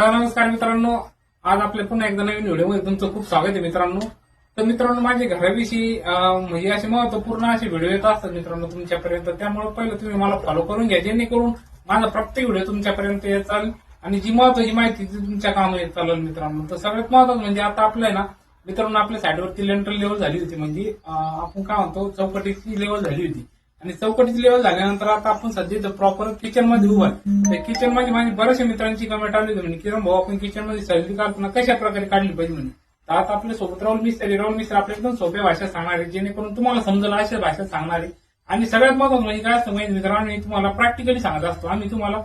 तर नमस्कार मित्रांनो आज आपल्या पुन्हा एकदा नवीन व्हिडिओमध्ये तुमचं खूप स्वागत आहे मित्रांनो. तर मित्रांनो माझे घराविषयी म्हणजे असे महत्त्वपूर्ण असे व्हिडिओ येत असतात मित्रांनो तुमच्यापर्यंत. त्यामुळे पहिलं तुम्ही मला फॉलो करून घ्या जेणेकरून माझा प्रत्येक व्हिडिओ तुमच्यापर्यंत येत चालेल आणि जी महत्वाची माहिती ती तुमच्या कामात येत चालेल मित्रांनो. तर सगळ्यात महत्वाचं म्हणजे आता आपलं आहे ना मित्रांनो आपल्या साईडवरती लेंटर लेवल झाली होती. म्हणजे आपण काय म्हणतो चौकटीची लेवल झाली होती. आणि चौकटीची लेवल झाल्यानंतर आता आपण सध्या प्रॉपर किचनमध्ये उभा. त्या किचनमध्ये माझी बऱ्याचशा मित्रांची कमेंट आली होती म्हणजे किरण भाऊ आपण किचनमध्ये सहली काढताना कशा प्रकारे काढली पाहिजे म्हणे? तर आता आपल्यासोबत राहुल मिस्त्री राहुल मिस्त्री आपल्या एकदम सोप्या भाषेत सांगणार आहे जेणेकरून तुम्हाला समजेल अशा भाषेत सांगणार आहे. आणि सगळ्यात महत्वाचं म्हणजे काय असतं माहिती मित्रांनो मी तुम्हाला प्रॅक्टिकली सांगत असतो. आम्ही तुम्हाला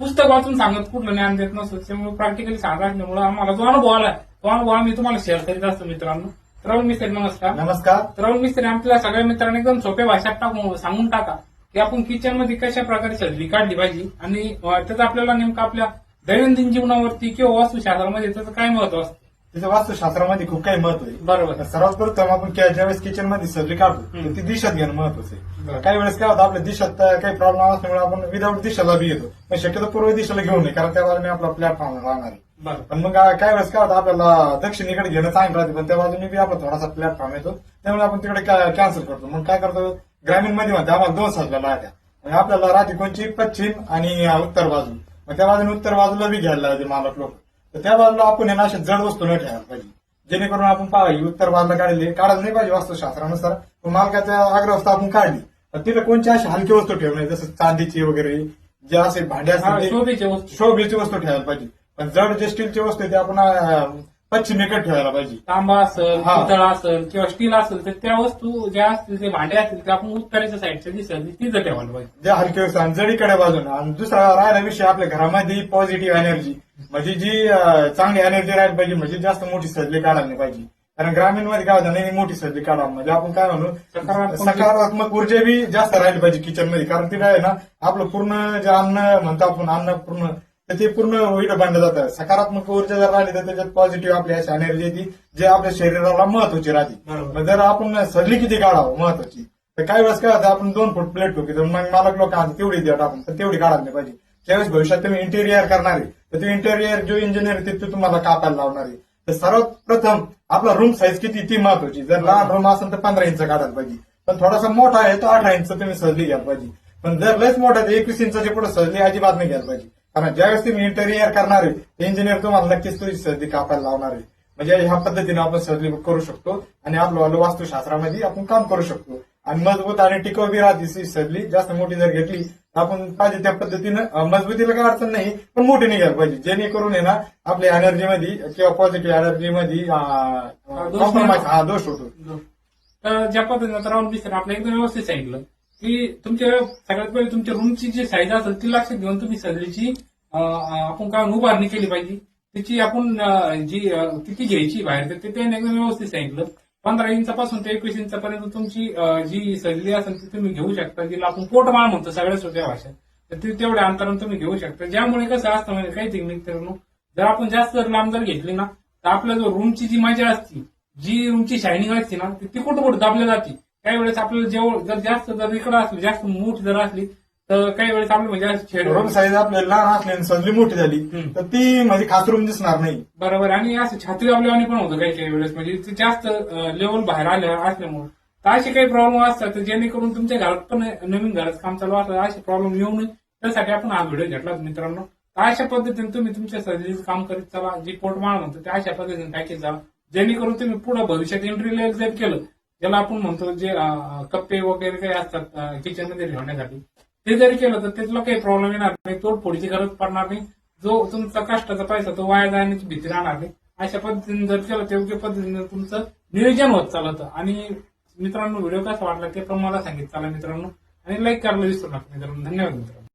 पुस्तक वाचून सांगत कुठलं ज्ञान देत नसतो. त्यामुळे प्रॅक्टिकली सांगत असल्यामुळे आम्हाला जो अनुभव आला तो अनुभव आम्ही तुम्हाला शेअर करीत असतो मित्रांनो. तर राहुल मिस्त्री नमस्कार. नमस्कार. राहुल मिस्त्री आपल्या सगळ्या मित्रांनी एकदम सोप्या भाषेत टाकून सांगून टाका की आपण किचनमध्ये कशा प्रकारे सजली काढली पाहिजे आणि त्याचं आपल्याला नेमकं आपल्या दैनंदिन जीवनावरती किंवा वास्तुशास्त्रामध्ये त्याचं काय महत्त्व असतं? तिच्या वास्तुशास्त्रामध्ये खूप काही महत्त्व आहे. बरोबर. सर्वात प्रथम आपण ज्यावेळेस किचनमध्ये सर्जरी काढतो. तर ती दिशा घेणं महत्वाचं. आहे. काही वेळेस काय होतं आपल्या दिशात काही प्रॉब्लेम असल्यामुळे आपण विदाऊट दिशाला बी येतो. पण शक्यतो पूर्व दिशेला घेऊ नये कारण त्या बाजूने आपला प्लॅटफॉर्म राहणार आहे. पण मग काय वेळेस काय होतं आपल्याला दक्षिणेकडे घेणं चांगलं राहते पण त्या बाजूने बी आपला थोडासा प्लॅटफॉर्म येतो. त्यामुळे आपण तिकडे कॅन्सल करतो. मग काय करतो ग्रामीणमध्ये म्हणते आम्हाला दोन आहे म्हणजे आपल्याला राहते कोणची? पश्चिम आणि उत्तर बाजू. मग त्या बाजूने उत्तर बाजूला बी घ्यायला लागते मालक लोक. तर त्या बाजूला आपण ना अशा जड वस्तू न ठेवायला पाहिजे. जेणेकरून आपण पाहावी उत्तर बाजूला काढली काढायला नाही पाहिजे वास्तुशास्त्रानुसार. पण मालकाच्या आग्रवस्था आपण काढली. तर तिला कोणची अशी हलकी वस्तू ठेवू नये जसं चांदीची वगैरे जे असे भांडे हा, असतात वस्तू. शोभेची वस्तू ठेवायला पाहिजे. पण जड जे स्टीलची वस्तू आहे ते आपण पश्चिमेकडे ठेवायला पाहिजे. तांबा असेल हा. पितळ असेल किंवा स्टील असेल तर त्या वस्तू ज्या असतील ते भांडे असतील ते आपण उत्तरेच्या साईडच्या दिसेल तिथं ठेवायला पाहिजे. जे हलके वस्तू आणि जडीकडे बाजून. आणि दुसरा राहिला विषय आपल्या घरामध्ये पॉझिटिव्ह एनर्जी म्हणजे जी अं, चांगली एनर्जी राहायला पाहिजे म्हणजे जास्त मोठी सजली काढायला नाही पाहिजे. कारण ग्रामीणमध्ये काय होतं नाही मोठी सजली काढा म्हणजे आपण काय म्हणू सकारात्मक- सकारात्मक ऊर्जा बी जास्त राहिली पाहिजे किचनमध्ये. कारण तिला आहे ना आपलं पूर्ण जे अन्न म्हणतो आपण अन्न पूर्ण तर ते पूर्ण इकडे बांधलं जातं. सकारात्मक ऊर्जा जर राहिली तर त्याच्यात पॉझिटिव्ह आपली अशी एनर्जी येते जे आपल्या शरीराला महत्वाची राहते. जर आपण सडली किती काढावं महत्वाची. तर काही वेळेस काय होतं आपण दोन फूट प्लेट ठोकी तर मग मालक लोक आज तेवढी द्या टाकून तर तेवढी काढायला नाही पाहिजे. ज्यावेळेस भविष्यात तुम्ही इंटेरियर करणार आहे तर ते इंटेरियर जो इंजिनियर ते तो तुम्हाला कापायला लावणार आहे. तर सर्वात प्रथम आपला रूम साईज किती ती महत्वाची. जर लहान रूम असेल तर पंधरा इंच काढायला पाहिजे. पण थोडासा मोठा आहे तो अठरा इंच तुम्ही सहजली घ्यायला पाहिजे. पण जर लयच मोठा आहे एकवीस इंचाच्या पुढे सहजली अजिबात नाही घ्यायला पाहिजे. कारण ज्यावेळेस तुम्ही इंटेरियर करणार आहे इंजिनियर तुम्हाला नक्कीच तुझी सर्दी कापायला लावणार. आहे म्हणजे ह्या पद्धतीने आपण सर्दी करू शकतो आणि आपलं वास्तुशास्त्रामध्ये आपण काम करू शकतो. आणि मजबूत आणि टिकाऊ बी राहते जास्त मोठी जर घेतली तर आपण पाहिजे त्या पद्धतीनं मजबूतीला काय अडचण नाही पण मोठी नाही घ्यायला पाहिजे. जेणेकरून आहे ना आपल्या एनर्जीमध्ये किंवा पॉझिटिव्ह एनर्जीमध्ये. हा दोष होतो. ज्या पद्धतीनं राहुल आपल्या एकदम व्यवस्थित सांगितलं. की तुमच्या सगळ्यात पहिले तुमच्या रूमची जी साईज असेल ती लक्षात घेऊन तुम्ही सजलीची आपण काय उभारणी केली पाहिजे. त्याची आपण जी किती घ्यायची बाहेर तर ते एकदम व्यवस्थित सांगितलं. पंधरा इंचापासून ते एकवीस इंचापर्यंत तुमची जी सजली असेल ती तुम्ही घेऊ शकता. जिला आपण पोटमाळ म्हणतो सगळ्या सोप्या भाषेत. तर ती तेवढ्या अंतरानं तुम्ही घेऊ शकता. ज्यामुळे कसं असतं म्हणजे काही ते मित्रांनो जर आपण जास्त जर लांब जर घेतली ना तर आपल्या जो रूमची जी मजा असती जी रूमची शायनिंग असते ना ती कुठं कुठं दाबल्या जाते. काही वेळेस आपल्याला जेवढ जर जास्त जर इकडं असली जास्त मोठी जर असली तर काही वेळेस आपलं म्हणजे छेड रूम साईज आपल्याला लहान असली आणि सजली मोठी झाली हम्म. तर ती म्हणजे खास रूम दिसणार नाही. बरोबर आणि असं छाती दाबल्यावानी पण होतं काही काही वेळेस. म्हणजे ते जास्त लेवल बाहेर आल्या असल्यामुळे. तर असे काही प्रॉब्लेम असतात तर जेणेकरून तुमच्या घरात पण नवीन घरात काम चालू असलं असे प्रॉब्लेम येऊ नये. त्यासाठी आपण हा व्हिडिओ घेतला मित्रांनो. तर अशा पद्धतीने तुम्ही तुमच्या सर्जरीचं काम करीत चला. जी पोटमाळ म्हणतो त्या अशा पद्धतीने टाकीत जा जेणेकरून तुम्ही पुढे भविष्यात एंट्री लेवल जर केलं ज्याला आपण म्हणतो जे कप्पे वगैरे काही असतात किचनमध्ये ठेवण्यासाठी ते जरी केलं तर त्याला काही प्रॉब्लेम येणार नाही. तोडफोडीची गरज पडणार नाही. जो तुमचा कष्टाचा पैसा तो वाया जाण्याची भीती राहणार नाही. अशा पद्धतीने जर केलं तर योग्य पद्धतीने तुमचं नियोजन होत चालतं. आणि मित्रांनो व्हिडिओ कसा वाटला ते पण मला सांगितलं. चला मित्रांनो आणि लाईक करायला विसरू नका मित्रांनो. धन्यवाद मित्रांनो.